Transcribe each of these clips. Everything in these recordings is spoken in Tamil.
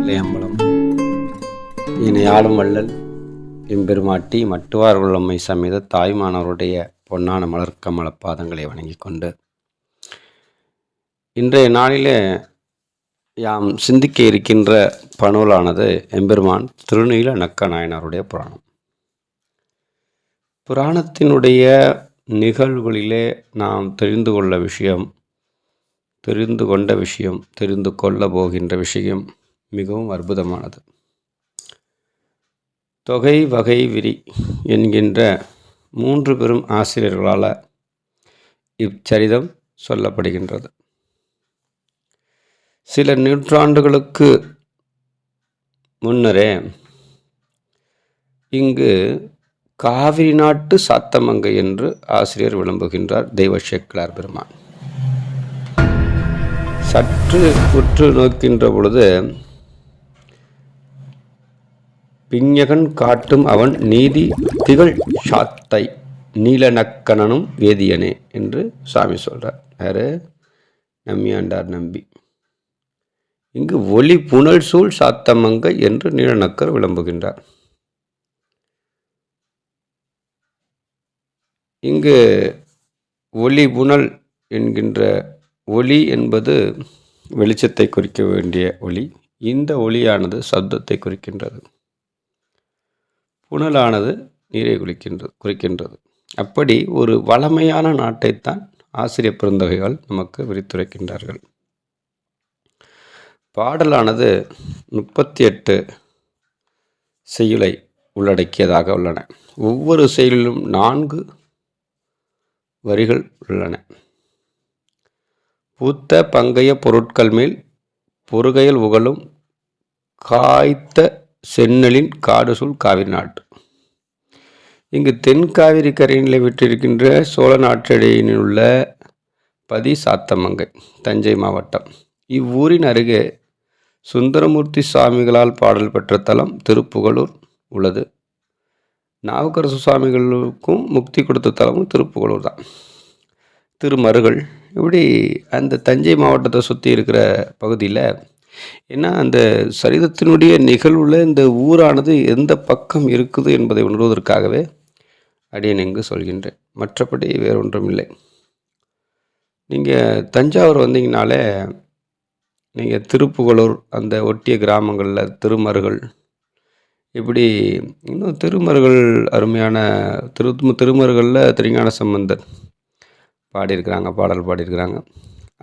இளையம்பலம். என்னை ஆளும் வள்ளல் எம்பெருமாட்டி மட்டுவார் உள்ளம்மை சமேத தாய்மானவருடைய பொன்னான மலர்க்கமல பாதங்களை வணங்கிக் கொண்டு இன்றைய நாளிலே யாம் சிந்திக்க இருக்கின்ற பணூலானது எம்பெருமான் திருநீல நக்க நாயனாருடைய புராணம். புராணத்தினுடைய நிகழ்வுகளிலே நாம் தெரிந்து கொள்ள விஷயம் தெரிந்து கொண்ட விஷயம் தெரிந்து கொள்ள போகின்ற விஷயம் மிகவும் அற்புதமானது. தொகை வகை விரி என்கின்ற மூன்று பெரும் ஆசிரியர்களால் இச்சரிதம் சொல்லப்படுகின்றது. சில நூற்றாண்டுகளுக்கு முன்னரே இங்கு காவிரி நாட்டு சாத்தமங்கை என்று ஆசிரியர் விளம்புகின்றார் தெய்வசேக்கலார் பெருமான். சற்று உற்று நோக்கின்ற பொழுது பிஞகன் காட்டும் அவன் நீதி திகழ் சாத்தை நீலநக்கணனும் வேதியனே என்று சாமி சொல்கிறார் யாரு? நம்பியாண்டார் நம்பி. இங்கு ஒளி புனல் சூழ் சாத்தமங்க என்று நீலநக்கர் விளம்புகின்றார். இங்கு ஒளி புனல் என்கின்ற ஒளி என்பது வெளிச்சத்தை குறிக்க வேண்டிய ஒளி. இந்த ஒளியானது சப்தத்தை குறிக்கின்றது. புனலானது நீரை குளிக்கின்றது குறிக்கின்றது. அப்படி ஒரு வளமையான நாட்டைத்தான் ஆசிரியர் பெருந்தகைகள் நமக்கு விரித்துரைக்கின்றார்கள். பாடலானது முப்பத்தி எட்டு செய்யுளை உள்ளடக்கியதாக உள்ளன. ஒவ்வொரு செயலிலும் நான்கு வரிகள் உள்ளன. பூத்த பங்கைய பொருட்கள் மேல் பொறுகையில் உகழும் காய்த்த சென்னலின் காடுசூல் காவிரி நாட்டு இங்கு தென்காவிரி கரையினில் விட்டிருக்கின்ற சோழ நாட்டடையினுள்ள உள்ள பதி சாத்தமங்கை தஞ்சை மாவட்டம். இவ்வூரின் அருகே சுந்தரமூர்த்தி சுவாமிகளால் பாடல் பெற்ற தலம் திருப்புகலூர் உள்ளது. நாவுக்கரசு சுவாமிகளுக்கும் முக்தி கொடுத்த தலமும் திருப்புகலூர் தான். திருமருகள் இப்படி அந்த தஞ்சை மாவட்டத்தை சுற்றி இருக்கிற பகுதியில் ஏன்னா அந்த சரிதத்தினுடைய நிகழ்வில் இந்த ஊரானது எந்த பக்கம் இருக்குது என்பதை உணர்வதற்காகவே அடியன் இங்கு சொல்கின்றேன். மற்றபடி வேறு ஒன்றும் இல்லை நீங்கள் தஞ்சாவூர் வந்தீங்கனாலே நீங்கள் திருப்புகலூர் அந்த ஒட்டிய கிராமங்களில் திருமருகள் இப்படி இன்னும் திருமருகள் அருமையான திரு திருமருகளில் திருஞான சம்பந்தர் பாடியிருக்கிறாங்க பாடல் பாடியிருக்கிறாங்க.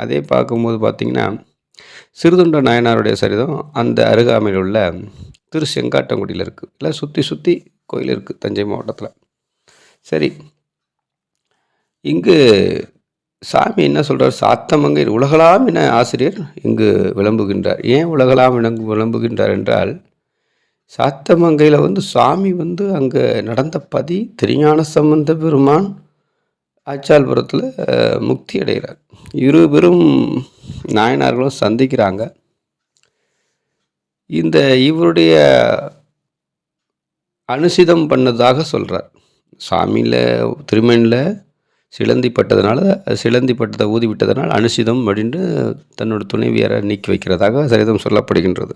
அதே பார்க்கும்போது பார்த்திங்கன்னா சிறுதுண்ட நாயனாருடைய சரிதம் அந்த அருகாமையில் உள்ள திரு செங்காட்டங்குடியில் இருக்குது இல்லை சுற்றி சுற்றி கோயில் இருக்குது தஞ்சை மாவட்டத்தில். சரி இங்கு சாமி என்ன சொல்கிறார் சாத்தமங்கை உலகலாம் என ஆசிரியர் இங்கு விளம்புகின்றார். ஏன் உலகலாம் என விளம்புகின்றார் என்றால் சாத்தமங்கையில் வந்து சாமி வந்து அங்கே நடந்த பதி திருஞான சம்பந்த பெருமான் ஆச்சால்புரத்தில் முக்தி அடைகிறார். இரு பெரும் நாயனார்களும் சந்திக்கிறாங்க. இந்த இவருடைய அனுசிதம் பண்ணதாக சொல்கிறார் சாமியில் திருமணில் சிலந்தி பட்டதுனால சிலந்தி பட்டதை ஊதிவிட்டதனால் அனுசிதம் அப்படின்னு தன்னோட துணைவியரை நீக்கி வைக்கிறதாக சரிதம் சொல்லப்படுகின்றது.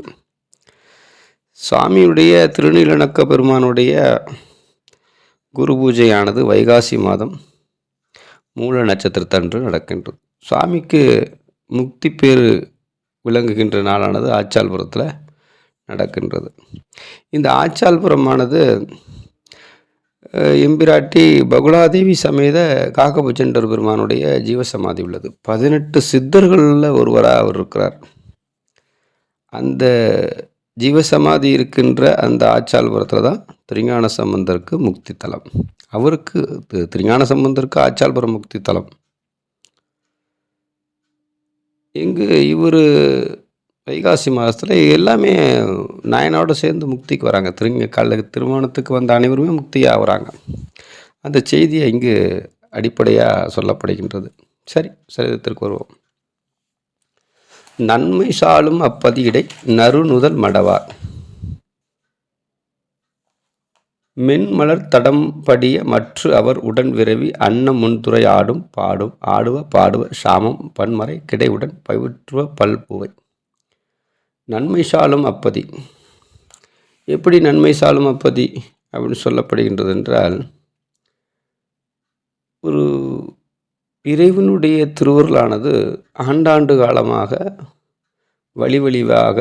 சுவாமியுடைய திருநீலணக்க பெருமானுடைய குரு பூஜையானது வைகாசி மாதம் மூல நட்சத்திரத்தன்று நடக்கின்றது. சுவாமிக்கு முக்தி பேறு விளங்குகின்ற நாளானது ஆச்சால்புரத்தில் நடக்கின்றது. இந்த ஆச்சால்புரமானது எம்பிராட்டி பகுலாதேவி சமேத காக்கபுச்சண்டர் பெருமானுடைய ஜீவசமாதி உள்ளது. பதினெட்டு சித்தர்களில் ஒருவராக அவர் இருக்கிறார். அந்த ஜீவசமாதி இருக்கின்ற அந்த ஆச்சால்புரத்தில் தான் திருஞான சம்பந்தருக்கு முக்தி தலம். அவருக்கு திருஞான சம்பந்தருக்கு ஆச்சால்புரம் முக்தி தலம். இங்கு இவர் வைகாசி மாதத்தில் எல்லாமே நாயனோடு சேர்ந்து முக்திக்கு வராங்க. திருங்க கல்ல திருமணத்துக்கு வந்த அனைவருமே முக்தியாக வராங்க அந்த செய்தியை இங்கு அடிப்படையாக சொல்லப்படுகின்றது. சரி சரித்திற்கு வருவோம். நன்மை சாலும் அப்பதியிடை நறுநுதல் மடவார். மென்மலர் தடம் படிய மற்ற அவர் உடன் விரவி அன்னம் முன்துறை ஆடும் பாடும் ஆடுவ பாடுவ சாமம் பன்மறை கிடைவுடன் பவிற்றுவ பல்புவை. நன்மை சாலும் அப்பதி. எப்படி நன்மை சாலும் அப்பதி அப்படின்னு சொல்லப்படுகின்றது என்றால் ஒரு இறைவனுடைய திருவுருளானது ஆண்டாண்டு காலமாக வழி வழிவாக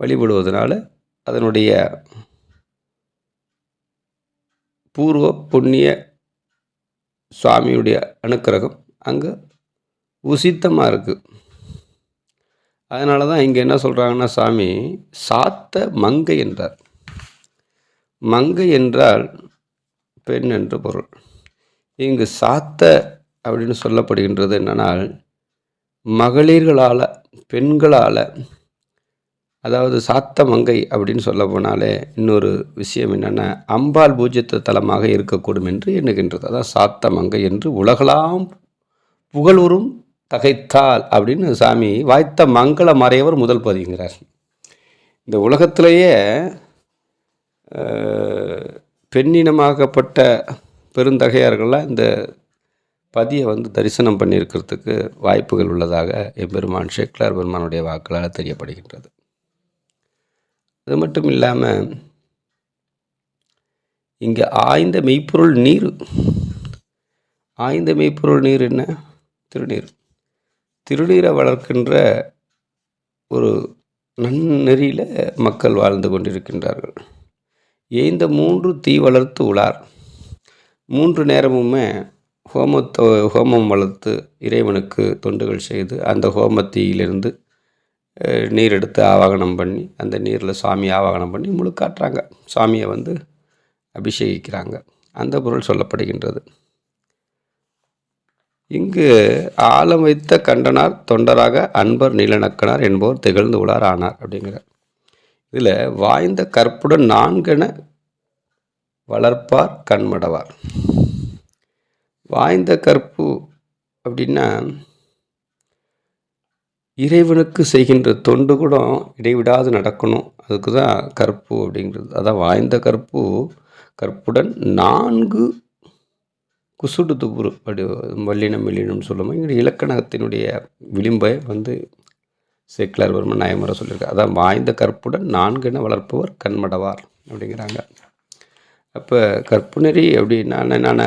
வழிபடுவதனால அதனுடைய பூர்வ புண்ணிய சுவாமியுடைய அனுக்கிரகம் அங்கே உசித்தமாக இருக்குது அதனால தான் இங்கே என்ன சொல்கிறாங்கன்னா சாமி சாத்த மங்கை என்றார். மங்கை என்றால் பெண் என்று பொருள். இங்கு சாத்த அப்படின்னு சொல்லப்படுகின்றது என்னென்னால் மகளிர்களால் பெண்களால் அதாவது சாத்த மங்கை அப்படின்னு சொல்ல போனாலே இன்னொரு விஷயம் என்னென்னா அம்பாள் பூஜ்யத்த தலமாக இருக்கக்கூடும் என்று எண்ணுகின்றது. அதான் சாத்த மங்கை என்று உலகளாம் புகழூரும் தகைத்தால் அப்படின்னு சாமி வாய்த்த மங்கள மறையவர் முதல் பதிங்கிறார் இந்த உலகத்திலேயே பெண்ணினமாகப்பட்ட பெருந்தகையார்கள்லாம் இந்த பதியை வந்து தரிசனம் பண்ணியிருக்கிறதுக்கு வாய்ப்புகள் உள்ளதாக எம்பெருமான் ஷேக்லார் பெருமானுடைய வாக்களால் தெரியப்படுகின்றது. அது மட்டும் இல்லாமல் இங்கே ஆய்ந்த மெய்ப்பொருள் நீர் ஆய்ந்த மெய்ப்பொருள் நீர் என்ன? திருநீர். திருநீரை வளர்க்கின்ற ஒரு நன்னெறியில் மக்கள் வாழ்ந்து கொண்டிருக்கின்றார்கள். ஏந்த மூன்று தீ வளர்த்து உளார் மூன்று நேரமுமே ஹோமத்தை ஹோமம் வளர்த்து இறைவனுக்கு தொண்டுகள் செய்து அந்த ஹோமத்தீயிலிருந்து நீர் எடுத்து ஆவாகனம் பண்ணி அந்த நீரில் சாமி ஆவாகனம் பண்ணி முழுக்காட்டுறாங்க சாமியை வந்து அபிஷேகிக்கிறாங்க. அந்த பொருள் சொல்லப்படுகின்றது. இங்கு ஆழம் வைத்த கண்டனார் தொண்டராக அன்பர் நீலநக்கனார் என்பவர் திகழ்ந்து உளார் ஆனார் அப்படிங்கிறார் இதில் வாய்ந்த கற்புடன் நான்கென வளர்ப்பார் கண்மடவார். வாய்ந்த கற்பு அப்படின்னா இறைவனுக்கு செய்கின்ற தொண்டு கூட இடைவிடாது நடக்கணும். அதுக்கு தான் கற்பு அப்படிங்கிறது. அதான் வாய்ந்த கற்பு. கற்புடன் நான்கு குசுடு துப்புரு அப்படி மல்லினம் மெல்லினம் சொல்லுவோம்? இங்கே இலக்கணத்தினுடைய விளிம்பை வந்து சேக்கிலார் வர்மன் நயமுறை சொல்லியிருக்காரு. அதான் வாய்ந்த கற்புடன் நான்கென வளர்ப்பவர் கண்மடவார் அப்படிங்கிறாங்க. அப்போ கற்பு நெறி அப்படின்னா நான்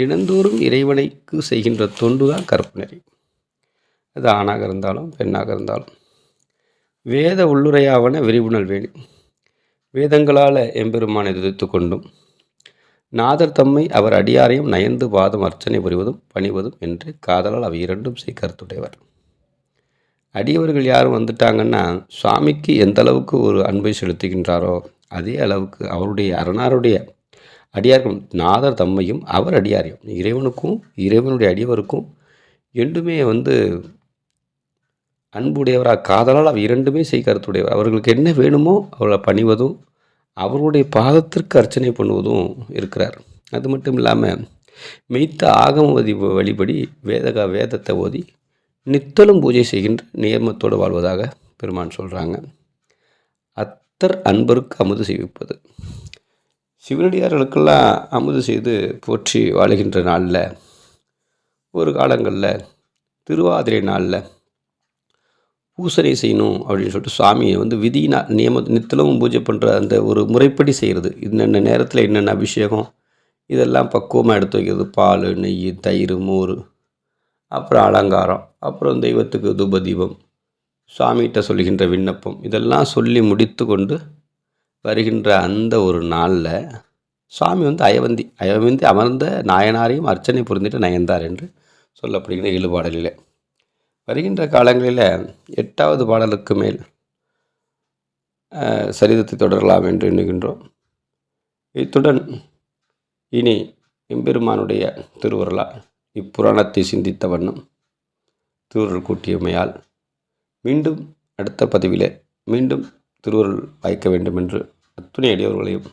தினந்தோறும் இறைவனைக்கு செய்கின்ற தொண்டு தான் கற்பு நெறி அது ஆணாக இருந்தாலும் பெண்ணாக இருந்தாலும். வேத உள்ளுரையாவன விரிவுணல் வேணி வேதங்களால் எம்பெருமானை துதித்து கொண்டும் நாதர் தம்மை அவர் அடியாரையும் நயந்து பாதம் அர்ச்சனை புரிவதும் பணிவதும் என்று காதலால் அவை இரண்டும் செய் கருத்துடையவர். அடியவர்கள் யாரும் வந்துட்டாங்கன்னா சுவாமிக்கு எந்த அளவுக்கு ஒரு அன்பை செலுத்துகின்றாரோ அதே அளவுக்கு அவருடைய அரணாருடைய அடியார்கள் நாதர் தம்மையும் அவர் அடியாரையும் இறைவனுக்கும் இறைவனுடைய அடியவருக்கும் என்றுமே வந்து அன்புடையவராக காதலால் அவர் இரண்டுமே செய் கருத்துடையவர். அவர்களுக்கு என்ன வேணுமோ அவளை பணிவதும் அவருடைய பாதத்திற்கு அர்ச்சனை பண்ணுவதும் இருக்கிறார். அது மட்டும் இல்லாமல் மெய்த்த ஆகமவதி வழிபடி வேதகா வேதத்தை ஓதி நித்தலும் பூஜை செய்கின்ற நியமத்தோடு வாழ்வதாக பெருமான் சொல்கிறாங்க அத்தர் அன்பருக்கு அமுது செய்விப்பது. சிவனடியார்களுக்கெல்லாம் அமுது செய்து போற்றி வாழுகின்ற நாளில் ஒரு காலங்களில் திருவாதிரை நாளில் பூசனை செய்யணும் அப்படின்னு சொல்லிட்டு சுவாமியை வந்து விதினா நியம நித்தலும் பூஜை பண்ணுற அந்த ஒரு முறைப்படி செய்கிறது என்னென்ன நேரத்தில் என்னென்ன அபிஷேகம் இதெல்லாம் பக்குவமாக எடுத்து வைக்கிறது. பால் நெய் தயிர் மோர் அப்புறம் அலங்காரம் அப்புறம் தெய்வத்துக்கு தூப தீபம் சுவாமிகிட்ட சொல்லுகின்ற விண்ணப்பம். இதெல்லாம் சொல்லி முடித்து கொண்டு வருகின்ற அந்த ஒரு நாளில் சுவாமி வந்து அயவந்தி அயவந்தி அமர்ந்த நாயனாரையும் அர்ச்சனை புரிந்துட்டு நயந்தார் என்று சொல்லப்படுகிற ஈடுபாடலில் வருகின்ற காலங்களில் எட்டாவது பாடலுக்கு மேல் சரிதத்தை தொடரலாம் என்று எண்ணுகின்றோம். இத்துடன் இனி எம்பெருமானுடைய திருவுருளால் இப்புராணத்தை சிந்தித்த வண்ணம் திருவுருள் கூட்டியமையால் மீண்டும் அடுத்த பதிவில் மீண்டும் திருவுருள் வாய்க்க வேண்டும் என்று அத்துணை அடியவர்களையும்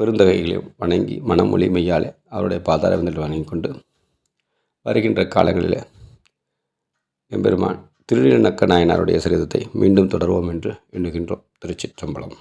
பெருந்தகைகளையும் வணங்கி மனமொழி மெய்யாலே அவருடைய பாதார வணங்கி கொண்டு வருகின்ற காலங்களில் எம்பெருமான் திருநீலநக்க நாயனாருடைய சரிதத்தை மீண்டும் தொடர்வோம் என்று எண்ணுகின்றோம். திருச்சிற்றம்பலம்.